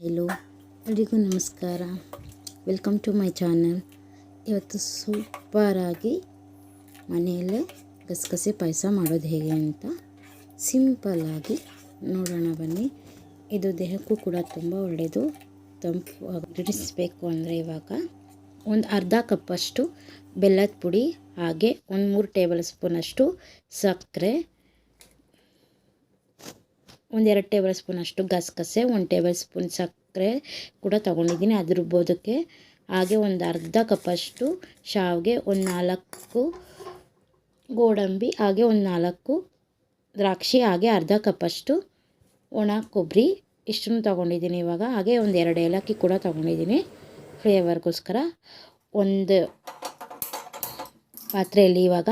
Hello ಎಲ್ರಿಗೂ ನಮಸ್ಕಾರ. Welcome to my channel ಇವತ್ತು ಸೂಪರಾಗಿ ಮನೆಯಲ್ಲೇ ಗಸಗಸೆ ಪಾಯಸ ಮಾಡೋದು ಹೇಗೆ ಅಂತ ಸಿಂಪಲ್ಲಾಗಿ ನೋಡೋಣ ಬನ್ನಿ. ಇದು ದೇಹಕ್ಕೂ ಕೂಡ ತುಂಬ ಒಳ್ಳೆಯದು. ತಂಪು ಗಿಡಿಸಬೇಕು ಅಂದರೆ ಇವಾಗ ಒಂದು ಅರ್ಧ ಕಪ್ಪಷ್ಟು ಬೆಲ್ಲದ ಪುಡಿ, ಹಾಗೆ ಒಂದು ಮೂರು ಟೇಬಲ್ ಸ್ಪೂನಷ್ಟು ಸಕ್ಕರೆ ಒಂದೆರಡು ಟೇಬಲ್ ಸ್ಪೂನ್ ಅಷ್ಟು ಗಸಗಸೆ, ಒಂದು ಟೇಬಲ್ ಸ್ಪೂನ್ ಸಕ್ಕರೆ ಕೂಡ ತೊಗೊಂಡಿದ್ದೀನಿ. ಅದು ರುಬ್ಬೋದಕ್ಕೆ ಹಾಗೆ ಒಂದು ಅರ್ಧ ಕಪ್ಪಷ್ಟು ಶಾವಿಗೆ, ಒಂದು ನಾಲ್ಕು ಗೋಡಂಬಿ, ಹಾಗೆ ಒಂದು ನಾಲ್ಕು ದ್ರಾಕ್ಷಿ, ಹಾಗೆ ಅರ್ಧ ಕಪ್ಪಷ್ಟು ಒಣ ಕೊಬ್ಬರಿ. ಇಷ್ಟನ್ನು ತೊಗೊಂಡಿದ್ದೀನಿ ಇವಾಗ. ಹಾಗೆ ಒಂದು ಎರಡು ಏಲಕ್ಕಿ ಕೂಡ ತೊಗೊಂಡಿದ್ದೀನಿ ಫ್ಲೇವರ್ಗೋಸ್ಕರ. ಒಂದು ಪಾತ್ರೆಯಲ್ಲಿ ಇವಾಗ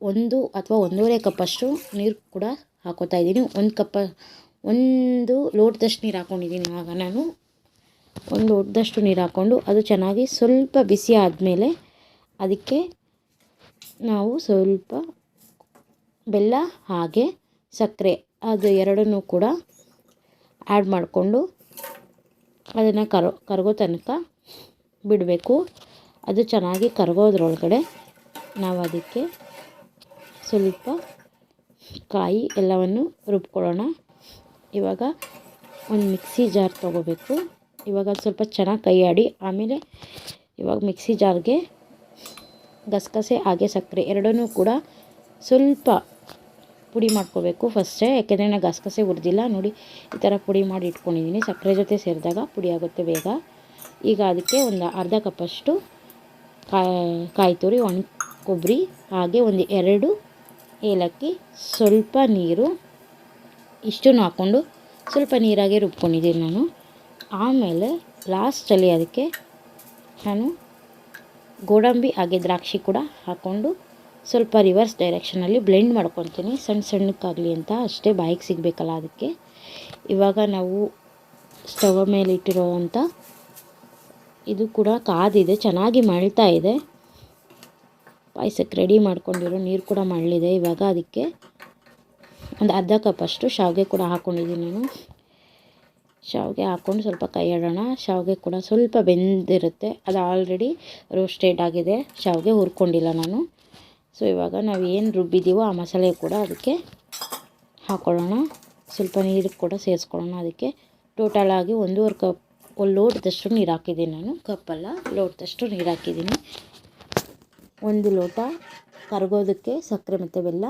ಒಂದು ಅಥವಾ ಒಂದೂವರೆ ಕಪ್ಪಷ್ಟು ನೀರು ಕೂಡ ಹಾಕೋತಾ ಇದ್ದೀನಿ. ಒಂದು ಕಪ್ಪ, ಒಂದು ಲೋಟದಷ್ಟು ನೀರು ಹಾಕ್ಕೊಂಡಿದ್ದೀನಿ ಇವಾಗ ನಾನು. ಒಂದು ಲೋಟದಷ್ಟು ನೀರು ಹಾಕ್ಕೊಂಡು ಅದು ಚೆನ್ನಾಗಿ ಸ್ವಲ್ಪ ಬಿಸಿ ಆದಮೇಲೆ ಅದಕ್ಕೆ ನಾವು ಸ್ವಲ್ಪ ಬೆಲ್ಲ, ಹಾಗೆ ಸಕ್ಕರೆ, ಅದು ಎರಡನ್ನೂ ಕೂಡ ಆ್ಯಡ್ ಮಾಡಿಕೊಂಡು ಅದನ್ನು ಕರೋ, ಕರಗೋ ತನಕ ಬಿಡಬೇಕು. ಅದು ಚೆನ್ನಾಗಿ ಕರಗೋದ್ರೊಳಗಡೆ ನಾವು ಅದಕ್ಕೆ ಸ್ವಲ್ಪ ಕಾಯಿ ಎಲ್ಲವನ್ನು ರುಬ್ಕೊಳ್ಳೋಣ. ಇವಾಗ ಒಂದು ಮಿಕ್ಸಿ ಜಾರ್ ತೊಗೋಬೇಕು. ಇವಾಗ ಸ್ವಲ್ಪ ಚೆನ್ನಾಗಿ ಕೈ ಆಮೇಲೆ ಇವಾಗ ಮಿಕ್ಸಿ ಜಾರ್ಗೆ ಗಸಗಸೆ, ಹಾಗೆ ಸಕ್ಕರೆ ಎರಡನ್ನೂ ಕೂಡ ಸ್ವಲ್ಪ ಪುಡಿ ಮಾಡ್ಕೋಬೇಕು ಫಸ್ಟೇ, ಯಾಕೆಂದರೆ ನಾನು ಗಸಗಸೆ ಹುರಿದಿಲ್ಲ. ನೋಡಿ, ಈ ಥರ ಪುಡಿ ಮಾಡಿ ಇಟ್ಕೊಂಡಿದ್ದೀನಿ. ಸಕ್ಕರೆ ಜೊತೆ ಸೇರಿದಾಗ ಪುಡಿ ಆಗುತ್ತೆ ಬೇಗ. ಈಗ ಅದಕ್ಕೆ ಒಂದು ಅರ್ಧ ಕಪ್ಪಷ್ಟು ಕಾಯಿ ಕಾಯಿ ತುರಿ ಒಣ ಕೊಬ್ಬರಿ, ಹಾಗೆ ಒಂದು ಎರಡು ಏಲಕ್ಕಿ, ಸ್ವಲ್ಪ ನೀರು, ಇಷ್ಟನ್ನು ಹಾಕ್ಕೊಂಡು ಸ್ವಲ್ಪ ನೀರಾಗೆ ರುಬ್ಕೊಂಡಿದ್ದೀನಿ ನಾನು. ಆಮೇಲೆ ಲಾಸ್ಟಲ್ಲಿ ಅದಕ್ಕೆ ನಾನು ಗೋಡಂಬಿ ಹಾಗೆ ದ್ರಾಕ್ಷಿ ಕೂಡ ಹಾಕ್ಕೊಂಡು ಸ್ವಲ್ಪ ರಿವರ್ಸ್ ಡೈರೆಕ್ಷನಲ್ಲಿ ಬ್ಲೆಂಡ್ ಮಾಡ್ಕೊತೀನಿ ಸಣ್ಣ ಸಣ್ಣಕ್ಕಾಗಲಿ ಅಂತ, ಅಷ್ಟೇ ಬಾಯಿಗೆ ಸಿಗಬೇಕಲ್ಲ ಅದಕ್ಕೆ. ಇವಾಗ ನಾವು ಸ್ಟವ್ ಮೇಲೆ ಇಟ್ಟಿರೋವಂಥ ಇದು ಕೂಡ ಕಾದಿದೆ, ಚೆನ್ನಾಗಿ ಮಳ್ತಾ ಇದೆ. ಪಾಯಸಕ್ಕೆ ರೆಡಿ ಮಾಡ್ಕೊಂಡಿರೋ ನೀರು ಕೂಡ ಮಳ್ಳಿದೆ ಇವಾಗ ಅದಕ್ಕೆ ಒಂದು ಅರ್ಧ ಕಪ್ಪಷ್ಟು ಶಾವಿಗೆ ಕೂಡ ಹಾಕ್ಕೊಂಡಿದ್ದೀನಿ ನಾನು. ಶಾವಿಗೆ ಹಾಕ್ಕೊಂಡು ಸ್ವಲ್ಪ ಕೈ ಆಡೋಣ ಶಾವಿಗೆ ಕೂಡ ಸ್ವಲ್ಪ ಬೆಂದಿರುತ್ತೆ. ಅದು ಆಲ್ರೆಡಿ ರೋಸ್ಟೆಡ್ ಆಗಿದೆ. ಶಾವಿಗೆ ಹುರ್ಕೊಂಡಿಲ್ಲ ನಾನು. ಸೊ ಇವಾಗ ನಾವು ಏನು ರುಬ್ಬಿದ್ದೀವೋ ಆ ಮಸಾಲೆ ಕೂಡ ಅದಕ್ಕೆ ಹಾಕ್ಕೊಳ್ಳೋಣ ಸ್ವಲ್ಪ ನೀರು ಕೂಡ ಸೇರಿಸ್ಕೊಳ್ಳೋಣ ಅದಕ್ಕೆ. ಟೋಟಲ್ ಆಗಿ ಒಂದೂವರೆ ಕಪ್, ಒಂದು ಲೋಟದಷ್ಟು ನೀರು ಹಾಕಿದ್ದೀನಿ ನಾನು. ಕಪ್ಪಲ್ಲ, ಲೋಟದಷ್ಟು ನೀರು ಹಾಕಿದ್ದೀನಿ. ಒಂದು ಲೋಟ ಕರಗೋದಕ್ಕೆ ಸಕ್ಕರೆ ಮತ್ತು ಬೆಲ್ಲ,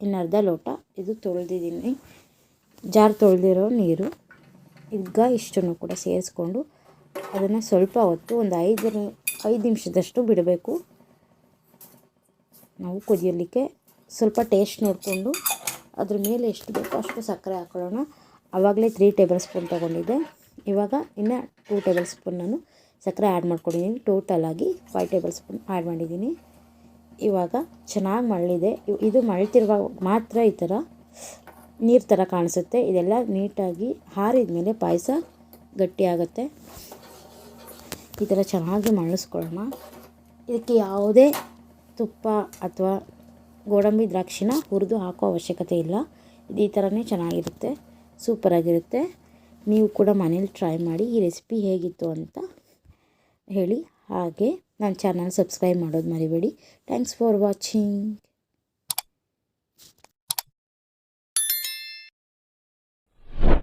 ಇನ್ನು ಅರ್ಧ ಲೋಟ. ಇದು ತೊಳೆದಿದ್ದೀನಿ. ಜಾರ್ ತೊಳೆದಿರೋ ನೀರು. ಈಗ ಇಷ್ಟನ್ನು ಕೂಡ ಸೇರಿಸ್ಕೊಂಡು ಅದನ್ನು ಸ್ವಲ್ಪ ಹೊತ್ತು ಒಂದು ಐದು ಐದು ನಿಮಿಷದಷ್ಟು ಬಿಡಬೇಕು. ನಾವು ಕುದಿಯಲಿಕ್ಕೆ ಸ್ವಲ್ಪ ಟೇಸ್ಟ್ ನೋಡಿಕೊಂಡು ಅದ್ರ ಮೇಲೆ ಎಷ್ಟು ಬೇಕೋ ಅಷ್ಟು ಸಕ್ಕರೆ ಹಾಕೊಳ್ಳೋಣ. ಆವಾಗಲೇ ತ್ರೀ ಟೇಬಲ್ ಸ್ಪೂನ್ ತೊಗೊಂಡಿದ್ದೆ. ಇವಾಗ ಇನ್ನು ಟೂ ಟೇಬಲ್ ಸ್ಪೂನ್ ನಾನು ಸಕ್ಕರೆ ಆ್ಯಡ್ ಮಾಡ್ಕೊಂಡಿದ್ದೀನಿ. ಟೋಟಲಾಗಿ ಫೈವ್ ಟೇಬಲ್ ಸ್ಪೂನ್ ಆ್ಯಡ್ ಮಾಡಿದ್ದೀನಿ. ಇವಾಗ ಚೆನ್ನಾಗಿ ಮಳಿದೆ ಇದು ಮಳಿತಿರುವಾಗ ಮಾತ್ರ ಈ ಥರ ನೀರು ಥರ ಕಾಣಿಸುತ್ತೆ. ಇದೆಲ್ಲ ನೀಟಾಗಿ ಹಾರಿದ ಮೇಲೆ ಪಾಯಸ ಗಟ್ಟಿಯಾಗುತ್ತೆ ಈ ಥರ ಚೆನ್ನಾಗಿ ಮಳಿಸ್ಕೊಳ್ಳೋಣ. ಇದಕ್ಕೆ ಯಾವುದೇ ತುಪ್ಪ ಅಥವಾ ಗೋಡಂಬಿ ದ್ರಾಕ್ಷಿನ ಹುರಿದು ಹಾಕೋ ಅವಶ್ಯಕತೆ ಇಲ್ಲ. ಇದು ಈ ಥರನೇ ಚೆನ್ನಾಗಿರುತ್ತೆ. ಸೂಪರಾಗಿರುತ್ತೆ ನೀವು ಕೂಡ ಮನೇಲಿ ಟ್ರೈ ಮಾಡಿ. ಈ ರೆಸಿಪಿ ಹೇಗಿತ್ತು ಅಂತ ಹೇಳಿ ಹಾಗೆ ನನ್ನ ಚಾನಲ್ ಸಬ್ಸ್ಕ್ರೈಬ್ ಮಾಡೋದು ಮರಿಬೇಡಿ. Thanks for watching